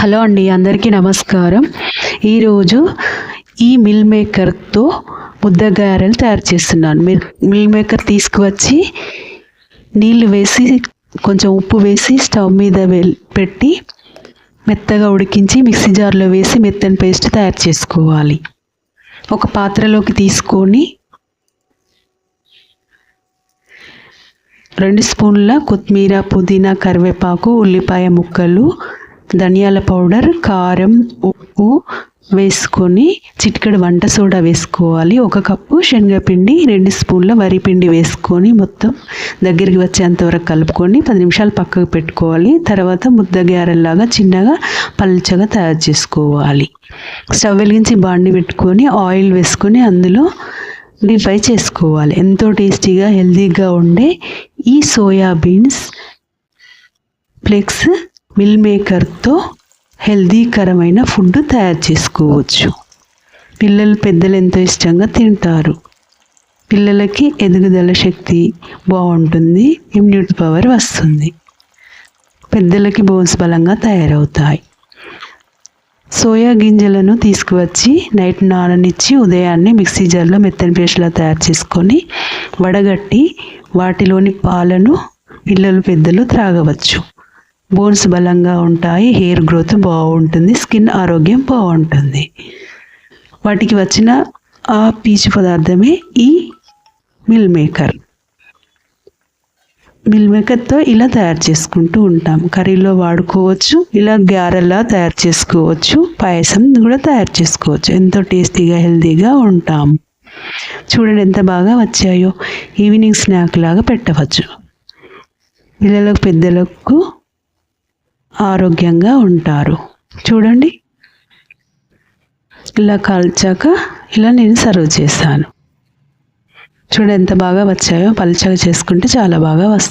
Hello అండి అందరికీ నమస్కారం. ఈరోజు ఈ మిల్ మేకర్తో ముద్ద గారెలు తయారు చేస్తున్నాను. మిల్ మిల్ మేకర్ తీసుకువచ్చి నీళ్ళు వేసి కొంచెం ఉప్పు వేసి స్టవ్ మీద పెట్టి మెత్తగా ఉడికించి మిక్సీ జార్లో వేసి మెత్తని పేస్ట్ తయారు చేసుకోవాలి. ఒక పాత్రలోకి తీసుకొని రెండు స్పూన్ల కొత్తిమీర పుదీనా కరివేపాకు ఉల్లిపాయ ముక్కలు ధనియాల పౌడర్ కారం ఉప్పు వేసుకొని చిటికెడు వంట సోడా వేసుకోవాలి. ఒక కప్పు శనగపిండి రెండు స్పూన్ల వరిపిండి వేసుకొని మొత్తం దగ్గరికి వచ్చేంత వరకు కలుపుకొని పది నిమిషాలు పక్కకు పెట్టుకోవాలి. తర్వాత ముద్ద గారెల్లాగా చిన్నగా పల్చగా తయారు చేసుకోవాలి. స్టవ్ వెలిగించి బాండి పెట్టుకొని ఆయిల్ వేసుకొని అందులో డీప్ ఫ్రై చేసుకోవాలి. ఎంతో టేస్టీగా హెల్తీగా ఉండే ఈ సోయా బీన్స్ ఫ్లెక్స్ మిల్ మేకర్తో హెల్తీకరమైన ఫుడ్ తయారు చేసుకోవచ్చు. పిల్లలు పెద్దలు ఎంతో ఇష్టంగా తింటారు. పిల్లలకి ఎదుగుదల శక్తి బాగుంటుంది ఇమ్యూనిటీ పవర్ వస్తుంది. పెద్దలకి బోన్స్ బలంగా తయారవుతాయి. సోయా గింజలను తీసుకువచ్చి నైట్ నాననిచ్చి ఉదయాన్నే మిక్సీ జార్లో మెత్తని పేస్ట్లా తయారు చేసుకొని వడగట్టి వాటిలోని పాలను పిల్లలు పెద్దలు త్రాగవచ్చు. బోన్స్ బలంగా ఉంటాయి హెయిర్ గ్రోత్ బాగుంటుంది స్కిన్ ఆరోగ్యం బాగుంటుంది. వాటికి వచ్చిన ఆ పీచు పదార్థమే ఈ మిల్ మేకర్. మిల్ మేకర్తో ఇలా తయారు చేసుకుంటూ ఉంటాం. కర్రీలో వాడుకోవచ్చు ఇలా గారెలా తయారు చేసుకోవచ్చు పాయసం కూడా తయారు చేసుకోవచ్చు. ఎంతో టేస్టీగా హెల్తీగా ఉంటాం. చూడండి ఎంత బాగా వచ్చాయో. ఈవినింగ్ స్నాక్ లాగా పెట్టవచ్చు. పిల్లలకు పెద్దలకు ఆరోగ్యంగా ఉంటారు. చూడండి. ఇలా కాల్చాక ఇలా నేను సర్వ్ చేశాను. చూడు ఎంత బాగా వచ్చాయో పలుచగా చేసుకుంటే చాలా బాగా వస్తుంది